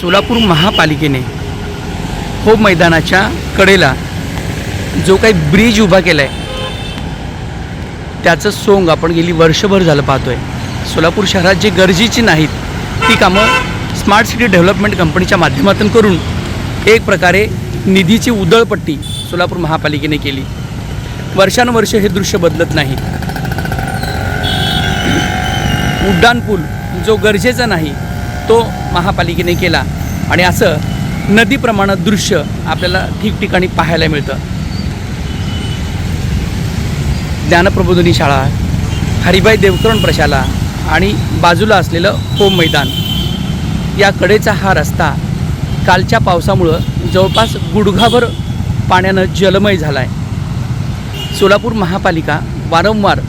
सोलापूर महापालिकेने हो मैदानाच्या कडेला जो काही ब्रिज उभा केला आहे त्याचं सोंग आपण गेली वर्षभर झालं पाहतोय. सोलापूर शहरात जे गरजेची नाहीत ती कामं स्मार्ट सिटी डेव्हलपमेंट कंपनीच्या माध्यमातून करून एक प्रकारे निधीची उदळपट्टी सोलापूर महापालिकेने केली. वर्षानुवर्ष हे दृश्य बदलत नाही. उड्डाणपूल जो गरजेचा नाही तो महापालिकेने केला. आणि असं नदीप्रमाणे दृश्य आपल्याला ठिकठिकाणी पाहायला मिळतं. ज्ञानप्रबोधिनी शाळा हरिबाई देवकरण प्रशाला आणि बाजूला असलेलं होम मैदान. या कडेचा हा रस्ता कालच्या पावसामुळं जवळपास गुडघाभर पाण्यानं जलमय झाला आहे सोलापूर महापालिका वारंवार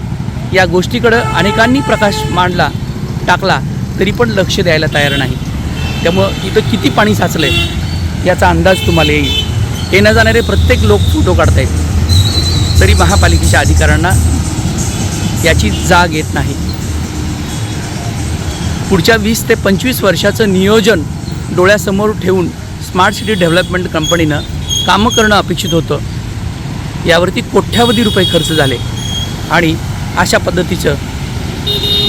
या गोष्टीकडं अनेकांनी प्रकाश मांडला टाकला. तरी पण लक्ष द्यायला तयार नाही. त्यामुळं इथं किती पाणी साचलं आहे याचा अंदाज तुम्हाला येईल. येण्या जाणारे प्रत्येक लोक फोटो काढतायत. तरी महापालिकेच्या अधिकाऱ्यांना याची जाग येत नाही. पुढच्या वीस ते पंचवीस वर्षाचं नियोजन डोळ्यासमोर ठेवून स्मार्ट सिटी डेव्हलपमेंट कंपनीनं कामं करणं अपेक्षित होतं. यावरती कोट्यावधी रुपये खर्च झाले. आणि अशा पद्धतीचं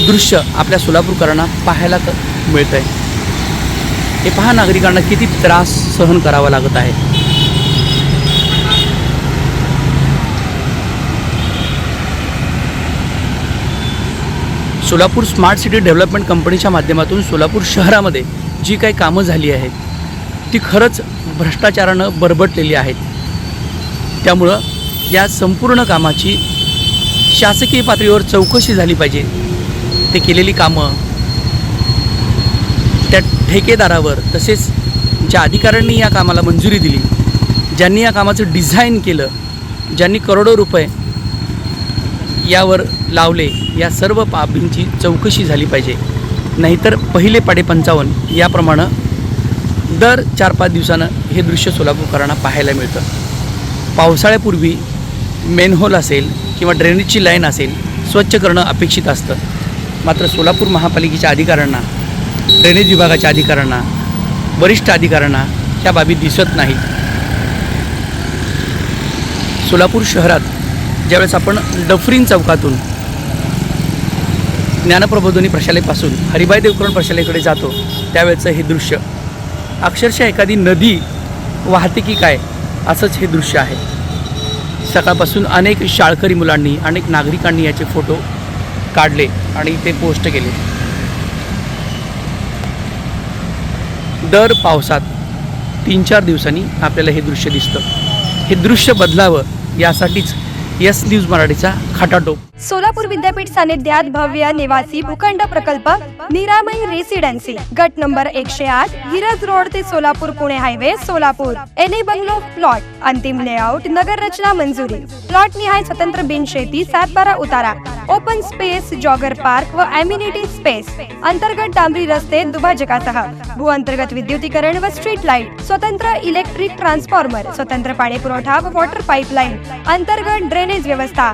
दृश्य आपल्या सोलापूरकरांना पाहायला क मिळतं आहे हे पहा नागरिकांना किती त्रास सहन करावा लागत आहे. सोलापूर स्मार्ट सिटी डेव्हलपमेंट कंपनीच्या माध्यमातून सोलापूर शहरामध्ये जी काही कामं झाली आहेत ती खरंच भ्रष्टाचारानं बरबटलेली आहेत. त्यामुळं या संपूर्ण कामाची शासकीय पातळीवर चौकशी झाली पाहिजे. ते केलेली कामं त्या ठेकेदारावर तसेच ज्या अधिकाऱ्यांनी या कामाला मंजुरी दिली ज्यांनी या कामाचं डिझाईन केलं ज्यांनी करोडो रुपये यावर लावले या सर्व बाबींची चौकशी झाली पाहिजे. नाहीतर पहिले पाडे पंचावन्न याप्रमाणे दर चार पाच दिवसानं हे दृश्य सोलापूरकरांना पाहायला मिळतं. पावसाळ्यापूर्वी मेनहोल असेल किंवा ड्रेनेजची लाईन असेल स्वच्छ करणं अपेक्षित असतं. मात्र सोलापूर महापालिकेच्या अधिकाऱ्यांना ड्रेनेज विभागाच्या अधिकाऱ्यांना वरिष्ठ अधिकाऱ्यांना त्या बाबी दिसत नाहीत. सोलापूर शहरात ज्यावेळेस आपण डफरीन चौकातून ज्ञानप्रबोधनी प्रशालेपासून हरिबाई देवकरण प्रशालेकडे जातो त्यावेळेचं हे दृश्य. अक्षरशः एखादी नदी वाहते की काय असंच हे दृश्य आहे. सकाळपासून अनेक शाळकरी मुलांनी अनेक नागरिकांनी याचे फोटो काढले आणि ते पोस्ट केले. दर पावसात तीन चार दिवसांनी आपल्याला हे दृश्य दिसतं. हे दृश्य बदलावं यासाठीच यस न्यूज मराठीचा खाटाटोप. सोलापूर विद्यापीठ सानिध्यात भव्य निवासी भूखंड प्रकल्प निरामय रेसिडेन्सी. गट नंबर एकशे आठ हिरज रोड ते Solapur Pune highway Solapur. NA bungalow plot. अंतिम लेआउट नगर रचना मंजुरी. प्लॉट निहाय स्वतंत्र बिन शेती सात बारा उतारा. ओपन स्पेस जॉगर पार्क व अम्युनिटी स्पेस अंतर्गत डांबरी रस्ते दुभाजकासह. भू अंतर्गत विद्युतीकरण व स्ट्रीट लाइट स्वतंत्र इलेक्ट्रिक ट्रान्सफॉर्मर स्वतंत्र पाणी पुरवठा व वॉटर पाईपलाईन अंतर्गत ड्रेनेज व्यवस्था.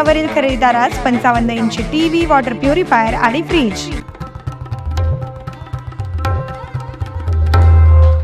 वरील खरेदीदारास पंचावन्न इंची टीव्ही वॉटर प्युरिफायर आणि फ्रीज